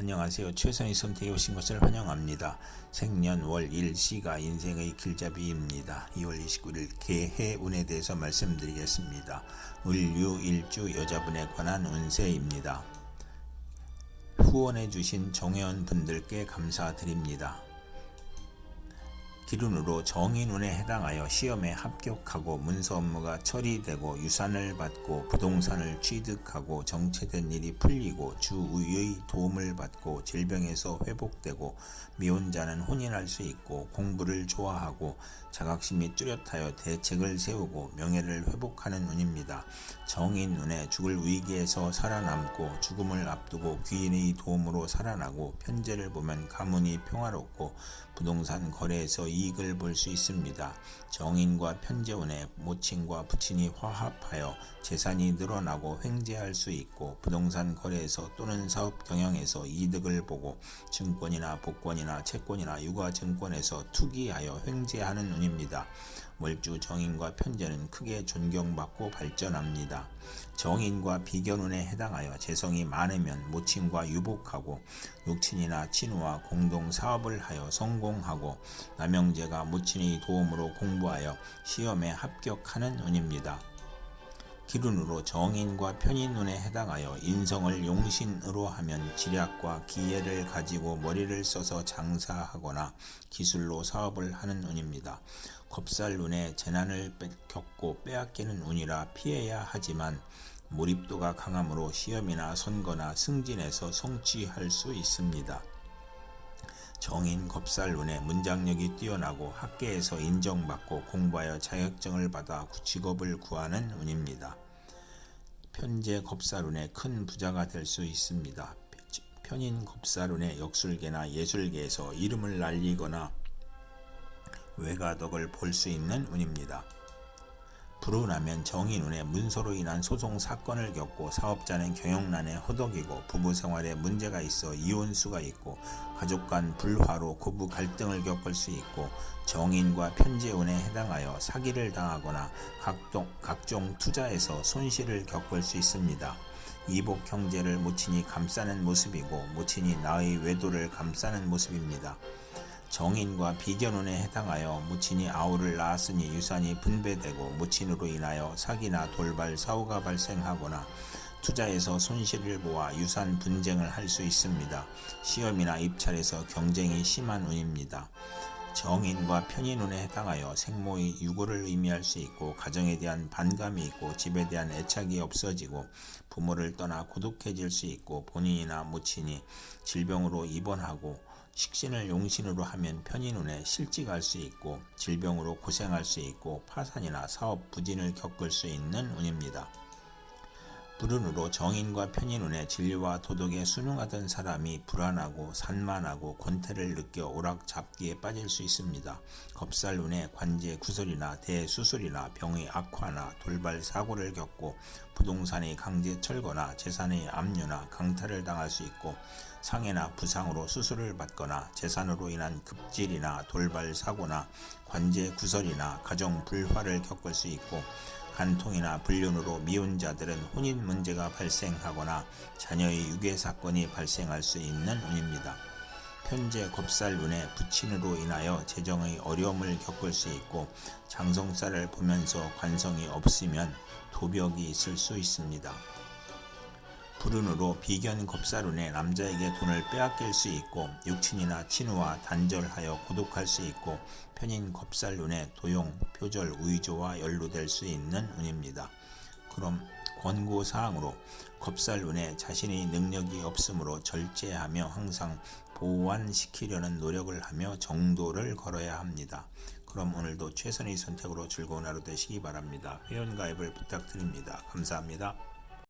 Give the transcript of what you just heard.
안녕하세요. 최선의 선택에 오신 것을 환영합니다. 생년월 일시가 인생의 길잡이입니다. 2월 29일 개해운에 대해서 말씀드리겠습니다. 을유 일주 여자분에 관한 운세입니다. 후원해 주신 정회원 분들께 감사드립니다. 기준으로 정인운에 해당하여 시험에 합격하고 문서 업무가 처리되고 유산을 받고 부동산을 취득하고 정체된 일이 풀리고 주의의 도움을 받고 질병에서 회복되고 미혼자는 혼인할 수 있고 공부를 좋아하고 자각심이 뚜렷하여 대책을 세우고 명예를 회복하는 운입니다. 정인운에 죽을 위기에서 살아남고 죽음을 앞두고 귀인의 도움으로 살아나고 편제를 보면 가문이 평화롭고 부동산 거래에서 이 익을 볼 수 있습니다. 정인과 편제운에 모친과 부친이 화합하여 재산이 늘어나고 횡재할 수 있고 부동산 거래에서 또는 사업 경영에서 이득을 보고 증권이나 복권이나 채권이나 유가증권에서 투기하여 횡재하는 운입니다. 월주 정인과 편제는 크게 존경받고 발전합니다. 정인과 비견운에 해당하여 재성이 많으면 모친과 유복하고 육친이나 친우와 공동 사업을 하여 성공하고 남영제가 모친의 도움으로 공부하여 시험에 합격하는 운입니다. 기run으로 정인과 편인운에 해당하여 인성을 용신으로 하면 지략과 기회를 가지고 머리를 써서 장사하거나 기술로 사업을 하는 운입니다. 겁살운에 재난을 겪고 빼앗기는 운이라 피해야 하지만 몰입도가 강하므로 시험이나 선거나 승진에서 성취할 수 있습니다. 정인 겁살운에 문장력이 뛰어나고 학계에서 인정받고 공부하여 자격증을 받아 직업을 구하는 운입니다. 편제 겁살운에 큰 부자가 될 수 있습니다. 편인 겁살운에 역술계나 예술계에서 이름을 날리거나 외가덕을 볼 수 있는 운입니다. 불운하면 정인운에 문서로 인한 소송 사건을 겪고 사업자는 경영난에 허덕이고 부부 생활에 문제가 있어 이혼수가 있고 가족 간 불화로 고부 갈등을 겪을 수 있고 정인과 편제운에 해당하여 사기를 당하거나 각종, 각종 투자에서 손실을 겪을 수 있습니다. 이복 형제를 모친이 감싸는 모습이고 모친이 나의 외도를 감싸는 모습입니다. 정인과 비견운에 해당하여 모친이 아우를 낳았으니 유산이 분배되고 모친으로 인하여 사기나 돌발 사고가 발생하거나 투자에서 손실을 보아 유산 분쟁을 할 수 있습니다. 시험이나 입찰에서 경쟁이 심한 운입니다. 정인과 편인운에 해당하여 생모의 유고를 의미할 수 있고 가정에 대한 반감이 있고 집에 대한 애착이 없어지고 부모를 떠나 고독해질 수 있고 본인이나 모친이 질병으로 입원하고 식신을 용신으로 하면 편인 운에 실직할 수 있고 질병으로 고생할 수 있고 파산이나 사업 부진을 겪을 수 있는 운입니다. 불운으로 정인과 편인운에 진리와 도덕에 순응하던 사람이 불안하고 산만하고 권태를 느껴 오락잡기에 빠질 수 있습니다. 겁살운에 관제 구설이나 대수술이나 병의 악화나 돌발 사고를 겪고 부동산의 강제 철거나 재산의 압류나 강탈을 당할 수 있고 상해나 부상으로 수술을 받거나 재산으로 인한 급질이나 돌발 사고나 관제 구설이나 가정 불화를 겪을 수 있고 간통이나 불륜으로 미혼 자들은 혼인 문제가 발생하거나 자녀의 유괴 사건이 발생할 수 있는 운입니다. 현재 겁살 운에 부친으로 인하여 재정의 어려움을 겪을 수 있고 장성살을 보면서 관성이 없으면 도벽이 있을 수 있습니다. 불운으로 비견 겁살운에 남자에게 돈을 빼앗길 수 있고 육친이나 친우와 단절하여 고독할 수 있고 편인 겁살운에 도용, 표절, 의조와 연루될 수 있는 운입니다. 그럼 권고사항으로 겁살운에 자신의 능력이 없으므로 절제하며 항상 보완시키려는 노력을 하며 정도를 걸어야 합니다. 그럼 오늘도 최선의 선택으로 즐거운 하루 되시기 바랍니다. 회원가입을 부탁드립니다. 감사합니다.